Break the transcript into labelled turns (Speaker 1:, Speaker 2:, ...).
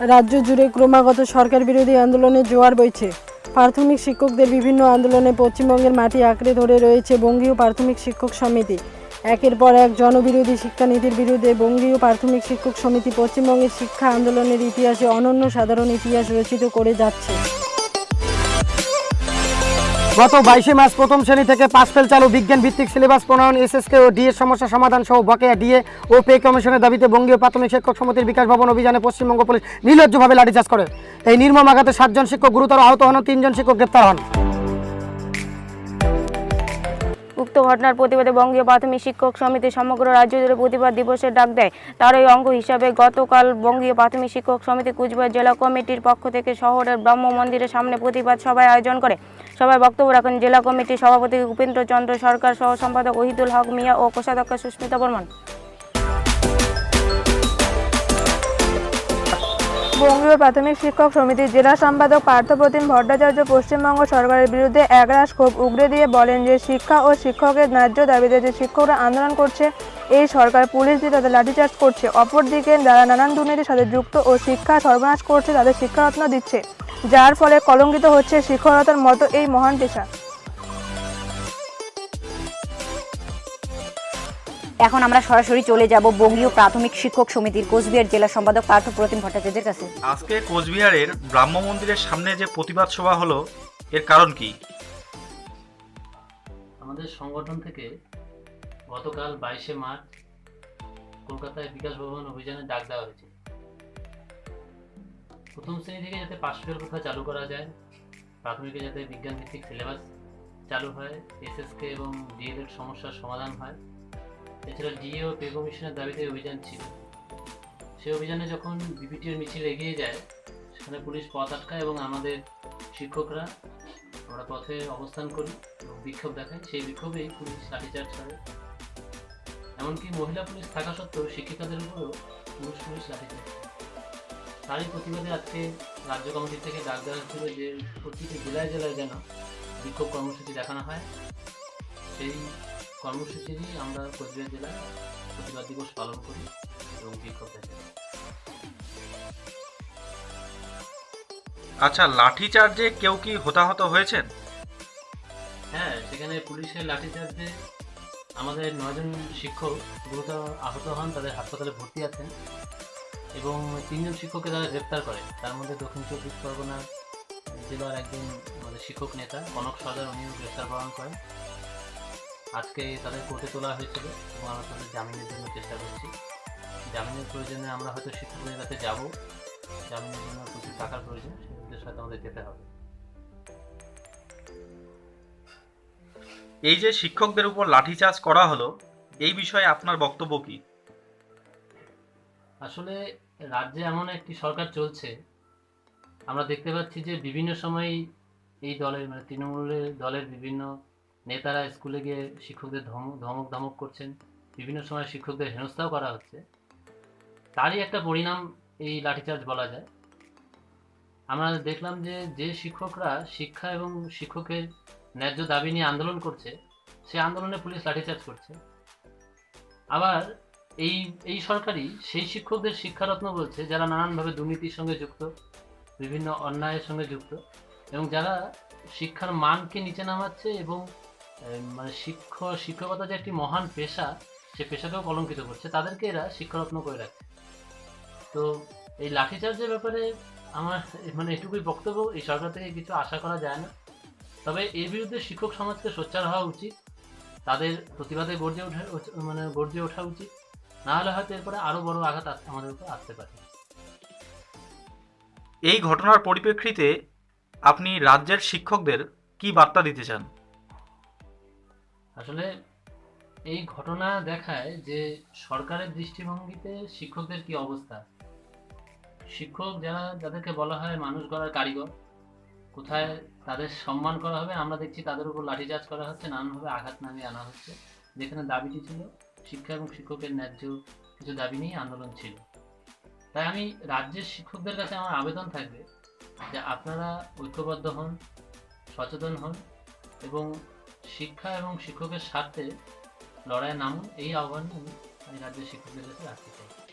Speaker 1: রাজ্য জুড়ে ক্রমাগত সরকার বিরোধী আন্দোলনে জোয়ার বইছে। প্রাথমিক শিক্ষকদের বিভিন্ন আন্দোলনে পশ্চিমবঙ্গের মাটি আঁকড়ে ধরে রয়েছে বঙ্গীয় প্রাথমিক শিক্ষক সমিতি। একের পর এক জনবিরোধী শিক্ষানীতির বিরুদ্ধে বঙ্গীয় প্রাথমিক শিক্ষক সমিতি পশ্চিমবঙ্গের শিক্ষা আন্দোলনের ইতিহাসে অনন্য সাধারণ ইতিহাস রচিত করে যাচ্ছে।
Speaker 2: গত বাইশে মার্চ প্রথম শ্রেণি থেকে পাস ফেল চালু বিজ্ঞান ভিত্তিক সিলেবাস প্রণয়ন এসএসকে ও ডিএ সমস্যা সমাধান সহ বকেয়া ডিএ ও পে কমিশনের দাবিতে বঙ্গীয় প্রাথমিক শিক্ষক সমিতির বিকাশ ভবন অভিযানে পশ্চিমবঙ্গ পুলিশ নির্লজ্জভাবে লাঠিচার্জ করে। এই নির্মম আঘাতে সাতজন শিক্ষক গুরুতর আহত হন, তিনজন শিক্ষক গ্রেপ্তার হন।
Speaker 3: উক্ত ঘটনার প্রতিবাদে বঙ্গীয় প্রাথমিক শিক্ষক সমিতি সমগ্র রাজ্য জুড়ে প্রতিবাদ দিবসের ডাক দেয়। তার তারই অঙ্গ হিসাবে গতকাল বঙ্গীয় প্রাথমিক শিক্ষক সমিতি কুচবিহার জেলা কমিটির পক্ষ থেকে শহরের ব্রহ্ম মন্দিরের সামনে প্রতিবাদ সভায় আয়োজন করে। সভায় বক্তব্য রাখেন জেলা কমিটির সভাপতি উপেন্দ্র চন্দ্র সরকার সহ সম্পাদক ওহিদুল হক মিয়া ও কোষাধ্যক্ষ সুস্মিতা বর্মন।
Speaker 4: বঙ্গীয় প্রাথমিক শিক্ষক সমিতির জেলা সম্পাদক পার্থপ্রতিম ভট্টাচার্য পশ্চিমবঙ্গ সরকারের বিরুদ্ধে একরাশ ক্ষোভ উগরে দিয়ে বলেন যে শিক্ষা ও শিক্ষকের ন্যায্য দাবিতে যে শিক্ষকরা আন্দোলন করছে, এই সরকার পুলিশ দিয়ে তাদের লাঠিচার্জ করছে। অপরদিকে যারা নানান দুর্নীতির সাথে যুক্ত ও শিক্ষা সর্বনাশ করছে, তাদের শিক্ষারত্ন দিচ্ছে। যার ফলে কলঙ্কিত হচ্ছে শিক্ষকতার মতো এই মহান পেশা।
Speaker 5: এখন আমরা সরাসরি চলে যাব বঙ্গীয় প্রাথমিক শিক্ষক সমিতির কোচবিহার জেলা সম্পাদক পার্থ প্রতিম ভট্টাচার্যের কাছে।
Speaker 6: আজকে কোচবিহারের ব্রাহ্ম মন্দিরের সামনে যে প্রতিবাদ সভা হলো এর কারণ কি?
Speaker 7: আমাদের সংগঠন থেকে গতকাল বাইশে মার্চ কলকাতায় বিকাশ ভবন অভিযানে ডাক দেওয়া হয়েছে। প্রথম শ্রেণি থেকে যাতে ফেল প্রথা চালু করা যায়, প্রাথমিকে যাতে বিজ্ঞান ভিত্তিক সিলেবাস চালু হয় এসএসকে এবং ডিএলএড সমস্যার সমাধান হয়। এছাড়া ডিএ ও পে কমিশনের দাবিতে অভিযান ছিল। সেই অভিযানে যখন বিপিটির মিছিল এগিয়ে যায়, সেখানে পুলিশ পথ আটকায় এবং আমাদের শিক্ষকরা আমরা পথে অবস্থান করি এবং বিক্ষোভ দেখাই সেই বিক্ষোভেই পুলিশ লাঠিচার্জ করে। এমনকি মহিলা পুলিশ থাকা সত্ত্বেও শিক্ষিকাদের উপরেও পুরুষ পুলিশ লাঠিচার্জ করে। তারই প্রতিবাদে আজকে রাজ্য কমিটি থেকে ডাক দেওয়া হয়েছিল যে প্রতিটি জেলায় জেলায় যেন বিক্ষোভ কর্মসূচি দেখানো হয়। সেই কর্মসূচিরই আমরা কোচবিহার জেলায় প্রতিবাদ দিবস পালন করি এবং বিক্ষোভ দেখাই।
Speaker 6: আচ্ছা লাঠি চার্জে কেউ কি হতাহত হয়েছেন?
Speaker 7: হ্যাঁ সেখানে পুলিশের লাঠিচার্জে আমাদের নয়জন শিক্ষক গুরুতর আহত হন তাদের হাসপাতালে ভর্তি আছেন। এবং তিনজন শিক্ষককে তারা গ্রেপ্তার করে। তার মধ্যে দক্ষিণ চব্বিশ পরগনা জেলার একজন আমাদের শিক্ষক নেতা কনক সর্দার উনিও গ্রেপ্তার বরণ করেন। আজকে তাদের কোর্টে তোলা হয়েছিল এবং আমরা তাদের জামিনের জন্য চেষ্টা করছি। জামিনের প্রয়োজনে আমরা হয়তো শিক্ষকদের কাছে যাব। জামিনের জন্য প্রচুর টাকার প্রয়োজন সেক্ষেত্রে সাথে আমাদের যেতে হবে।
Speaker 6: এই যে শিক্ষকদের উপর লাঠিচার্জ করা হলো এই বিষয়ে আপনার বক্তব্য কি?
Speaker 7: আসলে রাজ্যে এমন একটি সরকার চলছে, আমরা দেখতে পাচ্ছি যে বিভিন্ন সময় এই দলের মানে তৃণমূলের দলের বিভিন্ন নেতারা স্কুলে গিয়ে শিক্ষকদের ধমক ধমক ধমক করছেন, বিভিন্ন সময় শিক্ষকদের হেনস্থাও করা হচ্ছে। তারই একটা পরিণাম এই লাঠিচার্জ বলা যায়। আমরা দেখলাম যে যে শিক্ষকরা শিক্ষা এবং শিক্ষকের ন্যায্য দাবি নিয়ে আন্দোলন করছে, সে আন্দোলনে পুলিশ লাঠিচার্জ করছে। আবার এই এই সরকারই সেই শিক্ষকদের শিক্ষারত্ন বলছে, যারা নানানভাবে দুর্নীতির সঙ্গে যুক্ত, বিভিন্ন অন্যায়ের সঙ্গে যুক্ত, এবং যারা শিক্ষার মানকে নিচে নামাচ্ছে এবং মানে শিক্ষ শিক্ষকতা যে একটি মহান পেশা, সে পেশাকেও কলঙ্কিত করছে, তাদেরকে এরা শিক্ষারত্ন করে রাখছে। তো এই লাঠিচার্জের ব্যাপারে আমার মানে এটুকুই বক্তব্য, এই সরকার থেকে কিছু আশা করা যায় না। তবে এর বিরুদ্ধে শিক্ষক সমাজকে সোচ্চার হওয়া উচিত, তাদের প্রতিবাদে গর্জে ওঠা মানে গর্জে ওঠা উচিত। না হলে হয়তো এরপরে আরও বড় আঘাত আমাদের উপর আসতে পারে।
Speaker 6: এই ঘটনার পরিপ্রেক্ষিতে আপনি রাজ্যের শিক্ষকদের কি বার্তা দিতে চান?
Speaker 7: আসলে এই ঘটনা দেখায় যে সরকারের দৃষ্টিভঙ্গিতে শিক্ষকদের কি অবস্থা? শিক্ষক যারা যাদেরকে বলা হয় মানুষ গড়ার কারিগর কোথায় তাদের সম্মান করা হবে? আমরা দেখছি তাদের উপর লাঠিচার্জ করা হচ্ছে নানানভাবে আঘাত নামিয়ে আনা হচ্ছে। যেখানে দাবিটি ছিল শিক্ষা এবং শিক্ষকের ন্যায্য কিছু দাবি নিয়ে আন্দোলন ছিল। তাই আমি রাজ্যের শিক্ষকদের কাছে আমার আবেদন থাকবে যে আপনারা ঐক্যবদ্ধ হন, সচেতন হন এবং শিক্ষা এবং শিক্ষকের স্বার্থে লড়াইয়ে নামুন। এই আহ্বান আমি আমি রাজ্যের শিক্ষকদের কাছে রাখতে চাই।